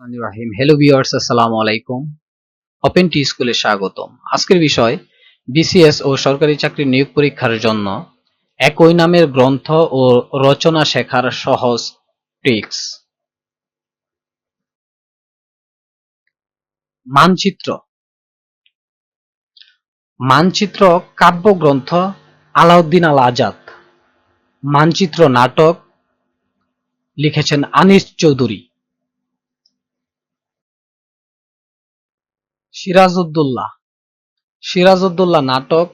রাহিম। Hello viewers আসসালামু আলাইকুম। Open টি স্কুলে স্বাগতম। আজকের বিষয় বিসিএস ও সরকারি চাকরির নিয়োগ পরীক্ষার জন্য একই নামের গ্রন্থ ও রচনা শেখার সহজ ট্রিক্স মানচিত্র। মানচিত্র কাব্যগ্রন্থ আলাউদ্দিন আল আজাদ। মানচিত্র নাটক লিখেছেন আনিস চৌধুরী। সিরাজউদ্দৌলা। সিরাজউদ্দৌলা নাটক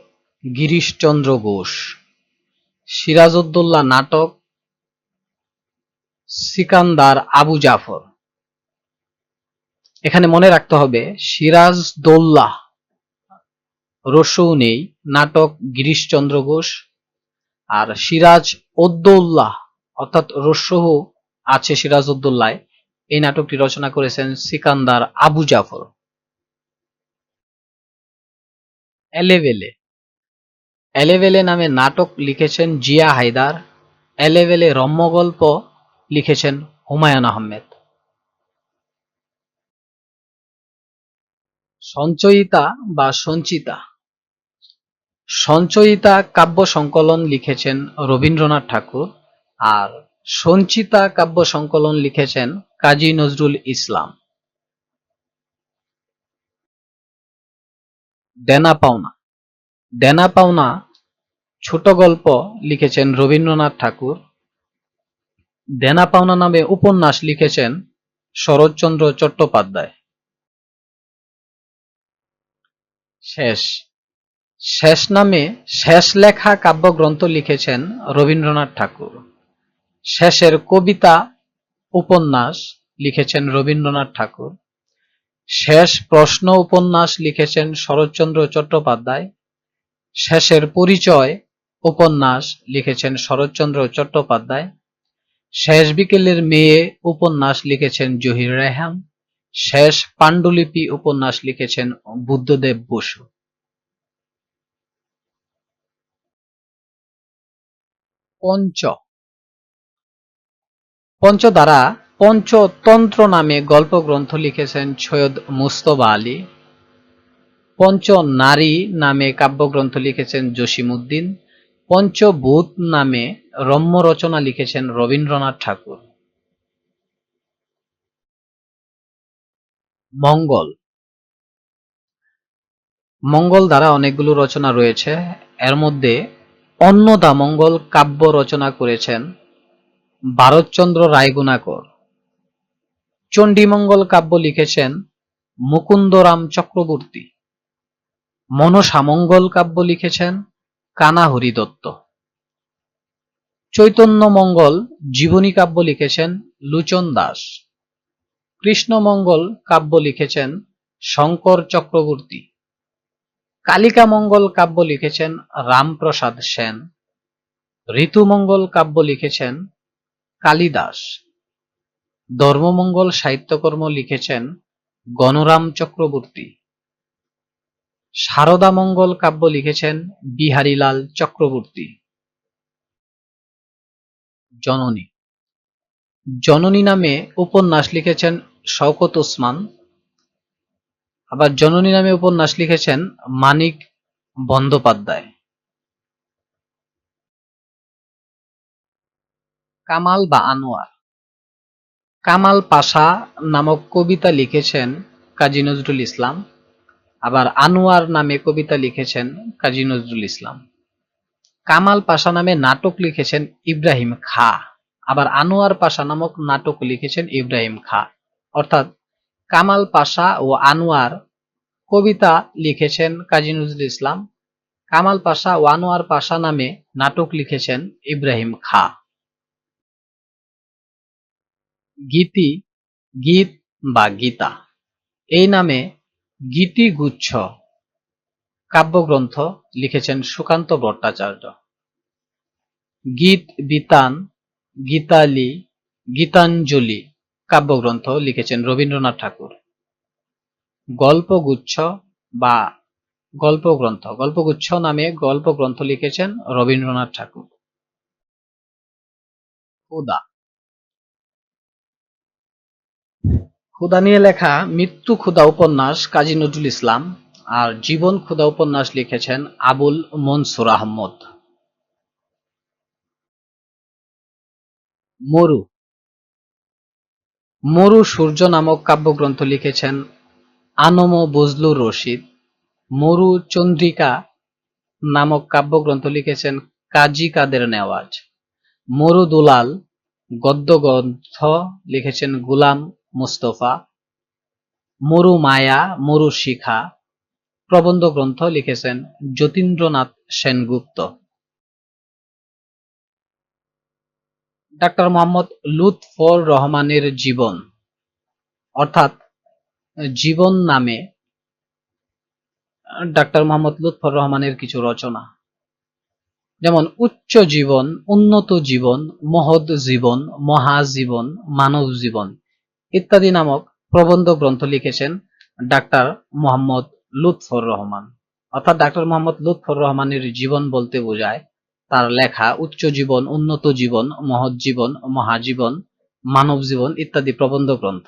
গিরিশচন্দ্র ঘোষ সিরাজউদ্দৌলা নাটক সিকান্দার আবু জাফর। এখানে মনে রাখতে হবে সিরাজদৌল্লা রসৌ নেই নাটক গিরিশচন্দ্র ঘোষ আর সিরাজ উদ্দৌল্লাহ অর্থাৎ রসহ আছে সিরাজউদ্দৌলায়। এই নাটকটি রচনা করেছেন সিকান্দার আবু জাফর। এলেভেলে এলেভেলে নামে নাটক লিখেছেন জিয়া হায়দার। এলেভেলে রম্যগল্প লিখেছেন হুমায়ুন আহমেদ। সঞ্চয়িতা বা সঞ্চিতা। সঞ্চয়িতা কাব্য সংকলন লিখেছেন রবীন্দ্রনাথ ঠাকুর আর সঞ্চিতা কাব্য সংকলন লিখেছেন কাজী নজরুল ইসলাম। দেনা পাওনা। দেনা পাওনা ছোট গল্প লিখেছেন রবীন্দ্রনাথ ঠাকুর। দেনা পাওনা নামে উপন্যাস লিখেছেন শরৎচন্দ্র চট্টোপাধ্যায়। শেষ। শেষ নামে শেষ লেখা কাব্যগ্রন্থ লিখেছেন রবীন্দ্রনাথ ঠাকুর। শেষের কবিতা, উপন্যাস লিখেছেন রবীন্দ্রনাথ ঠাকুর। শেষ প্রশ্ন উপন্যাস লিখেছেন শরৎচন্দ্র চট্টোপাধ্যায়। শেষের পরিচয় উপন্যাস লিখেছেন শরৎচন্দ্র চট্টোপাধ্যায়। শেষ বিকেলের মেয়ে উপন্যাস লিখেছেন জহির রেহান শেষ পাণ্ডুলিপি উপন্যাস লিখেছেন বুদ্ধদেব বসু। পঞ্চ। পঞ্চ দ্বারা পঞ্চতন্ত্র নামে গল্পগ্রন্থ লিখেছেন সৈয়দ মুস্তবা আলী। পঞ্চ নারী নামে কাব্যগ্রন্থ লিখেছেন জসিমউদ্দিন। পঞ্চভূত নামে রম্য রচনা লিখেছেন রবীন্দ্রনাথ ঠাকুর। মঙ্গল। মঙ্গল দ্বারা অনেকগুলো রচনা রয়েছে। এর মধ্যে অন্নদা মঙ্গল কাব্য রচনা করেছেন। ভারতচন্দ্র রায়গুণাকর। চণ্ডীমঙ্গল কাব্য লিখেছেন মুকুন্দরাম চক্রবর্তী। মনসামঙ্গল কাব্য লিখেছেন কানাহরি দত্ত। চৈতন্যমঙ্গল জীবনী কাব্য লিখেছেন লুচন দাস। কৃষ্ণমঙ্গল কাব্য লিখেছেন শঙ্কর চক্রবর্তী। কালিকামঙ্গল কাব্য লিখেছেন রামপ্রসাদ সেন। ঋতুমঙ্গল কাব্য লিখেছেন কালিদাস। ধর্মমঙ্গল সাহিত্যকর্ম লিখেছেন গণরাম চক্রবর্তী। শারদামঙ্গল কাব্য লিখেছেন বিহারীলাল চক্রবর্তী। জননী। জননী নামে উপন্যাস লিখেছেন শওকত ওসমান। আবার জননী নামে উপন্যাস লিখেছেন মানিক বন্দ্যোপাধ্যায়। কামাল বা আনোয়ার। কামাল পাশা নামক কবিতা লিখেছেন কাজী নজরুল ইসলাম, আবার আনোয়ার নামে কবিতা লিখেছেন কাজী নজরুল ইসলাম। কামাল পাশা নামে নাটক লিখেছেন ইব্রাহিম খা, আবার আনোয়ার পাশা নামক নাটক লিখেছেন ইব্রাহিম খা। অর্থাৎ কামাল পাশা ও আনোয়ার কবিতা লিখেছেন কাজী নজরুল ইসলাম, কামাল পাশা ও আনোয়ার পাশা নামে নাটক লিখেছেন ইব্রাহিম খা। গীতি, গীত বা গীতা। এই নামে গীতিগুচ্ছ কাব্যগ্রন্থ লিখেছেন সুকান্ত ভট্টাচার্য। গীত বিতান, গীতালি, গীতাঞ্জলি কাব্যগ্রন্থ লিখেছেন রবীন্দ্রনাথ ঠাকুর। গল্পগুচ্ছ বা গল্পগ্রন্থ, গল্পগুচ্ছ নামে গল্পগ্রন্থ লিখেছেন রবীন্দ্রনাথ ঠাকুর। খুদা ক্ষুধা নিয়ে লেখা মৃত্যু ক্ষুধা উপন্যাস কাজী নজরুল ইসলাম আর জীবন ক্ষুধা উপন্যাস লিখেছেন আবুল মনসুর আহমদ। মরু। মরু সূর্য নামক কাব্যগ্রন্থ লিখেছেন আনম বজলুর রশিদ। মরু চন্দ্রিকা নামক কাব্যগ্রন্থ লিখেছেন কাজী কাদের নেওয়াজ। মরু দুলাল গদ্যগ্রন্থ লিখেছেন গুলাম মুস্তফা, মরু মায়া, মরু শিখা, প্রবন্ধ গ্রন্থ লিখেছেন যতীন্দ্রনাথ সেনগুপ্ত। ডাক্তার মোহাম্মদ লুৎফর রহমানের জীবন, অর্থাৎ জীবন নামে ডাক্তার মোহাম্মদ লুৎফর রহমানের কিছু রচনা। যেমন, উচ্চ জীবন, উন্নত জীবন, মহৎ জীবন, মহাজীবন, মানব জীবন। ইত্যাদি নামক প্রবন্ধ গ্রন্থ লিখেছেন ডাক্তার মোহাম্মদ লুৎফর রহমান। অর্থাৎ ডাক্তার মোহাম্মদ লুৎফর রহমানের জীবন বলতে বোঝায় তার লেখা উচ্চ জীবন, উন্নত জীবন, মহৎ জীবন, মহাজীবন, মানব জীবন ইত্যাদি প্রবন্ধ গ্রন্থ।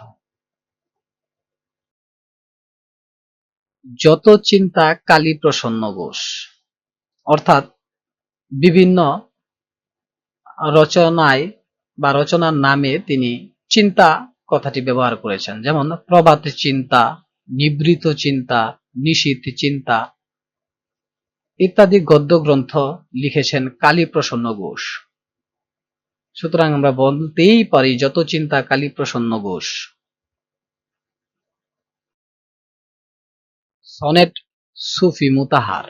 যত চিন্তা কালী প্রসন্ন ঘোষ। অর্থাৎ বিভিন্ন রচনায় বা রচনার নামে তিনি চিন্তা কথাটি ব্যবহার করেছেন। যেমন প্রভাত চিন্তা, নিবৃত চিন্তা নিশীত চিন্তা ইত্যাদি গদ্য গ্রন্থ লিখেছেন কালীপ্রসন্ন ঘোষ। সুতরাং আমরা বলতেই পারি, যত চিন্তা কালীপ্রসন্ন ঘোষ। সনেট সুফি মুতাহার।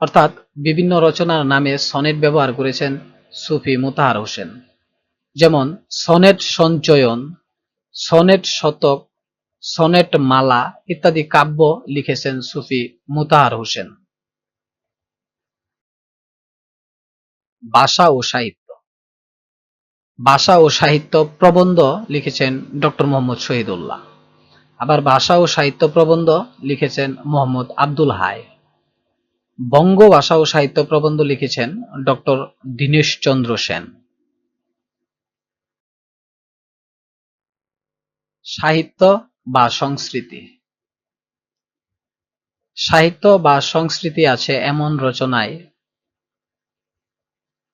অর্থাৎ বিভিন্ন রচনার নামে সনেট ব্যবহার করেছেন সুফি মুতাহার হোসেন। যেমন সনেট সঞ্চয়ন, সনেট শতক, সনেট মালা ইত্যাদি কাব্য লিখেছেন সুফি মুতাহার হোসেন। ভাষা ও সাহিত্য। ভাষা ও সাহিত্য প্রবন্ধ লিখেছেন ডক্টর মোহাম্মদ শহীদুল্লাহ। আবার ভাষা ও সাহিত্য প্রবন্ধ লিখেছেন মোহাম্মদ আব্দুল হায় বঙ্গ ভাষা ও সাহিত্য প্রবন্ধ লিখেছেন ডক্টর দীনেশ চন্দ্র সেন। সাহিত্য বা সংস্কৃতি। সাহিত্য বা সংস্কৃতি আছে এমন রচনায়,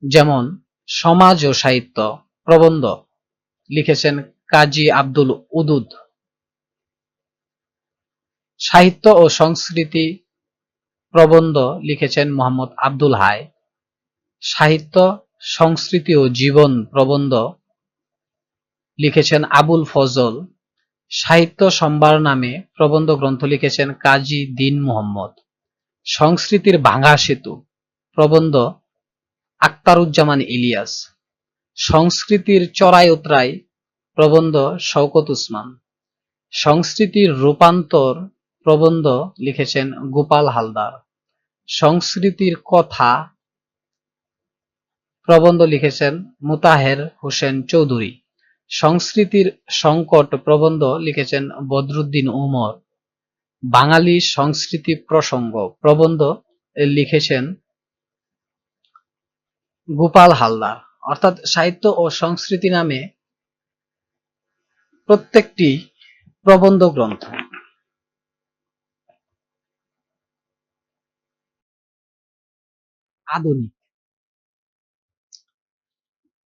যেমন সমাজ ও সাহিত্য প্রবন্ধ লিখেছেন কাজী আব্দুল উদুদ। সাহিত্য ও সংস্কৃতি প্রবন্ধ লিখেছেন মোহাম্মদ আব্দুল হাই। সাহিত্য, সংস্কৃতি ও জীবন প্রবন্ধ লিখেছেন আবুল ফজল। সাহিত্য সম্ভার নামে প্রবন্ধ গ্রন্থ লিখেছেন কাজী দিন মোহাম্মদ। সংস্কৃতির ভাঙা সেতু, প্রবন্ধ আক্তারুজ্জামান ইলিয়াস। সংস্কৃতির চড়াই উতরাই প্রবন্ধ শওকত উসমান। সংস্কৃতির রূপান্তর প্রবন্ধ লিখেছেন গোপাল হালদার। সংস্কৃতির কথা প্রবন্ধ লিখেছেন মুতাহের হোসেন চৌধুরী। সংস্কৃতির সংকট প্রবন্ধ লিখেছেন বদরুদ্দিন উমর। বাঙালি সংস্কৃতি প্রসঙ্গ প্রবন্ধ লিখেছেন গোপাল হালদার। অর্থাৎ সাহিত্য ও সংস্কৃতি নামে প্রত্যেকটি প্রবন্ধ গ্রন্থ। আধুনিক।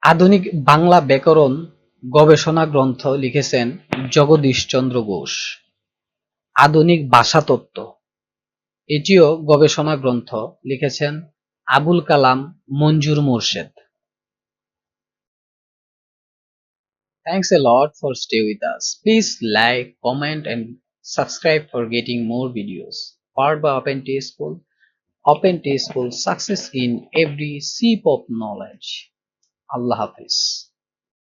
আধুনিক বাংলা ব্যাকরণ গবেষণা গ্রন্থ লিখেছেন জগদীশ চন্দ্র ঘোষ আধুনিক ভাষাতত্ত্ব এটিও গবেষণা গ্রন্থ লিখেছেন Abul Kalam Manzur Morshed. Thanks a lot for stay with us please like comment and subscribe for getting more videos part বা open open open tasteful success in every sip of knowledge Allah Hafiz